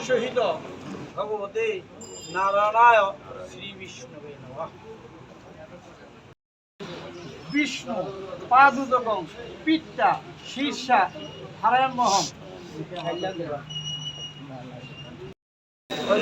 সহিত ভগবতে নারায়ণায় শ্রী বিষ্ণুবে বিষ্ণু পাদুদকং পিত্তা শীর্ষা হারায়মহম ওই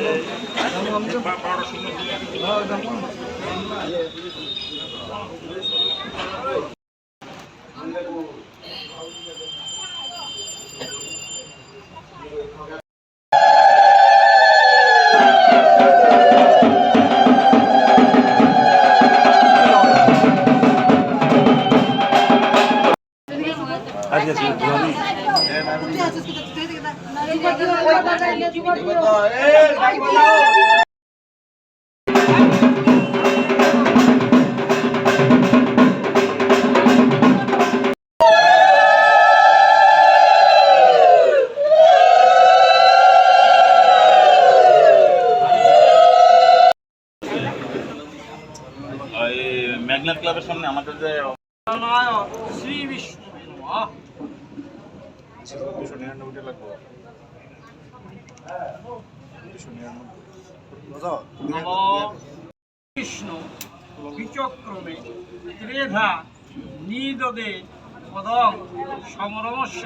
ম্যাগনেট ক্লাবের সামনে আমাদের যে শ্রী বিষ্ণুবে নমঃ নমঃ বিষ্ণু বিচক্রমে ত্রেধা নিদদে পদং সমরমস্য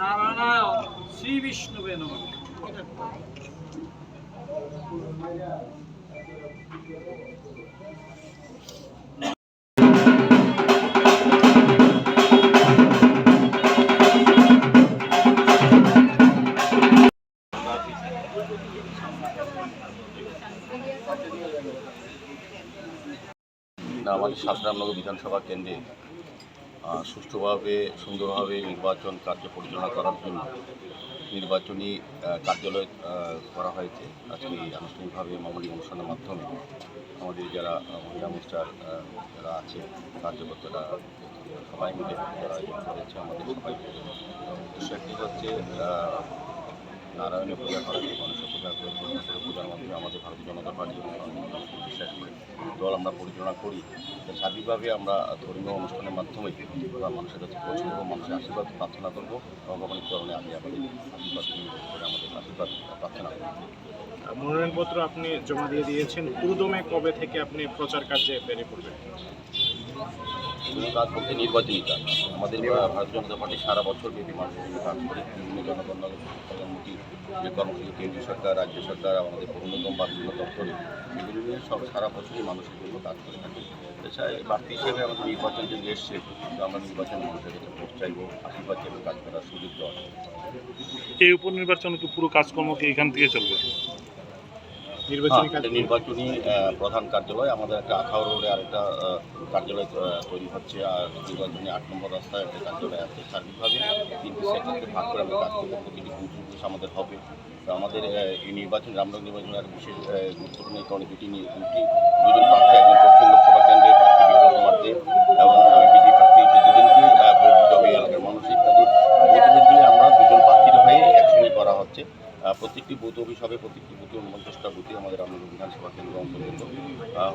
নারায়ণায় শ্রী বিষ্ণুবে আমাদের সাতরামনগর বিধানসভা কেন্দ্রে সুষ্ঠুভাবে সুন্দরভাবে নির্বাচন কার্য পরিচালনা করার জন্য নির্বাচনী কার্যালয় করা হয়েছে। আজকে আনুষ্ঠানিকভাবে মামলি অনুষ্ঠানের মাধ্যমে আমাদের যারা মহিলা মোর্চার যারা আছে, কার্যকর্তারা, সবাই মিলে যারা করেছে আমাদের সবাই উদ্দেশ্য একটি হচ্ছে নারায়ণের পূজা করা গণেশের পূজা করে পূজার মাধ্যমে আমাদের ভারতীয় জনতা পার্টি বিশ্বাস দল আমরা পরিচালনা করি। সার্বিকভাবে আমরা ধর্মীয় অনুষ্ঠানের মাধ্যমে মানুষের কাছে পৌঁছে দেবো, মানুষের আশীর্বাদ প্রার্থনা করব ভগবানের চরণে আগে আমাদের আশীর্বাদ করে আমাদের আশীর্বাদ প্রার্থনা করব। মনোনয়নপত্র আপনি জমা দিয়ে দিয়েছেন। পুরোদমে কবে থেকে আপনি প্রচার কার্যে বেরিয়ে পড়বেন? বিভিন্ন কাজ বলতে নির্বাচনী কাজ আমাদের ভারতীয় জনতা পার্টি সারা বছর ব্যাপী মানুষের জন্য কাজ করে বিভিন্ন জনগণের কল্যাণমুখী যে কর্মসূচি কেন্দ্রীয় সরকার রাজ্য সরকার আমাদের অন্যতম বা বিভিন্ন দপ্তরে নিয়ে সব সারা বছরই মানুষের জন্য কাজ করে থাকে এছাড়া বাড়তি হিসেবে আমাদের নির্বাচন যদি এসছে তো আমরা নির্বাচনে মানুষের কাছে ভোট চাইব আশীর্বাদ চাইব কাজ করার সুযোগ দেওয়া এই উপনির্বাচন পুরো কাজকর্ম কি এখান থেকে চলবে নির্বাচনী হ্যাঁ, নির্বাচনী প্রধান কার্যালয়। আমাদের একটা আখাও রোডে আরেকটা কার্যালয় তৈরি হচ্ছে। আর নির্বাচনী আট নম্বর রাস্তায় একটা কার্যালয় আছে সার্বিকভাবে তিনটি সেক্টরকে ভাগ করে আমরা কাজ করব প্রতিটি বুথ আমাদের হবে। তো আমাদের এই নির্বাচন রামনগর নির্বাচনের আর বিশেষ গুরুত্বপূর্ণ কারণে দুটি দুটি দুজন প্রার্থী একজন বুথ হবে প্রত্যেকটি বুথে উনপঞ্চাশটা বুথে আমাদের রামনগর বিধানসভা কেন্দ্র অন্তর্গত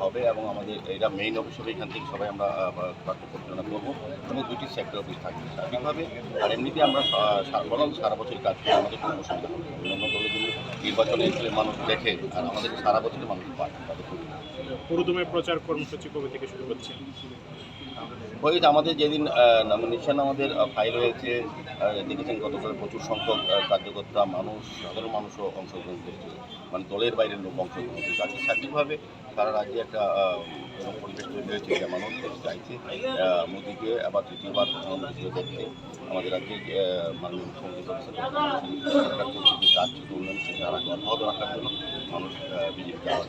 হবে এবং আমাদের এটা মেইন অফিস হবে এখান থেকে সবাই আমরা কার্য পরিচালনা করব। এবং দুটি সেক্টর অফিস থাকবে। সার্বিকভাবে আর এমনিতে আমরা বরং সারা বছর কাজ করি, আমাদের কোনো অসুবিধা হবে দলের জন্য নির্বাচনে এসে মানুষ দেখে আর আমাদের সারা বছরে মানুষ পায়। তাদের প্রচার কর্মসূচি কবে থেকে শুরু হচ্ছে? হয়েছে আমাদের যেদিন নমিনেশন আমাদের ফাইল হয়েছে দেখেছেন গতকাল প্রচুর সংখ্যক কার্যকর্তা, মানুষ, সাধারণ মানুষও অংশগ্রহণ করেছে। মানে দলের বাইরের লোক অংশগ্রহণ করেছে। আজকে সার্বিকভাবে সারা রাজ্যে একটা পরিবেশ তৈরি হয়েছে যে মানুষ চাইছে মোদীকে আবার তৃতীয়বার প্রধানমন্ত্রী দেখতে আমাদের রাজ্যে মাননীয় মুখ্যমন্ত্রী প্রফেসর সরকার করছে যে কাজ উন্নয়ন সেটা অব্যাহত রাখার জন্য মানুষ বিজেপিকে আবার